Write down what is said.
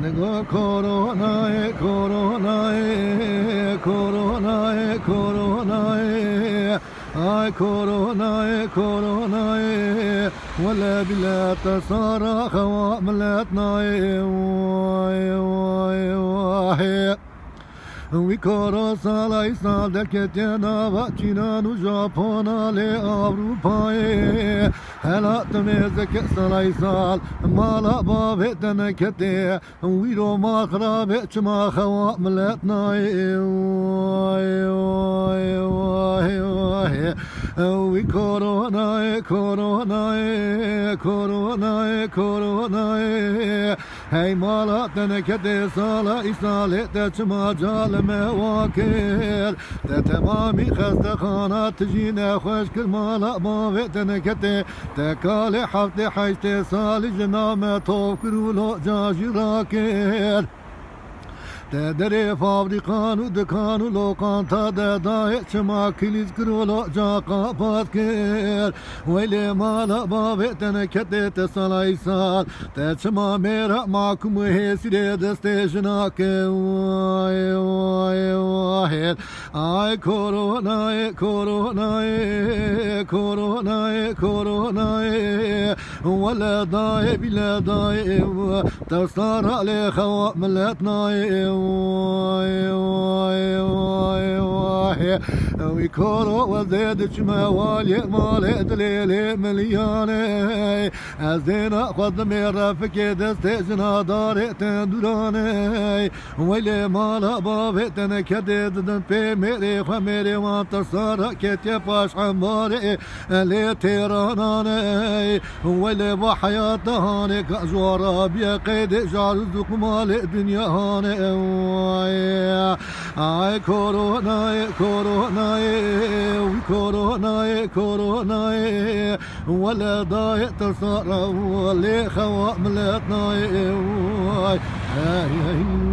Nego korona e korona e korona e korona e ay korona e korona e ولا بلا تصارخ وعملتنا e وای وای وای Vi kara salay saldek cena Çinanu Japona le Avrupa'ye. Helat mezek salay sal Mala babe tenekete Vi roma khrabe çma khawa mletna Vay vay vay vay. Vi korona e korona e korona e korona. e Hey mala tenekede sala isale isalete çma cal mevakir Te temami xeste khana tijine hoşkil mala mavi tenekete Te kale hafte hayste sali jiname tovkir ulo cajir rakir دره فابریکان و دکان و لوکان تا لو کان تھا کلیز کرو کر جا قابات کر ویلی مالا بابے تین کھیت سلائی سال۔ تمہ میرا ماخمہ دستنا کے آئے کورونا کور نئے کورونا کر سارا لکھا لائے Ой, ой, ой. ليلي ويكورو وزيد شموالي مالي دليلي ملياني الزينة خذ من رفكي دستيجنا داري تندراني ويلي مالا بابي تنكدي ددن بي ميري خميري وانتر كتي باش عماري لي تيراناني. ويلي بحياتي هاني كأزوار أبيا قيد جعل دنيا هاني. آي كورونا كورونا. كورونا إيه، إيه، كورونا كورونا ولا ضايق تصرف ولا خوام هاي هاي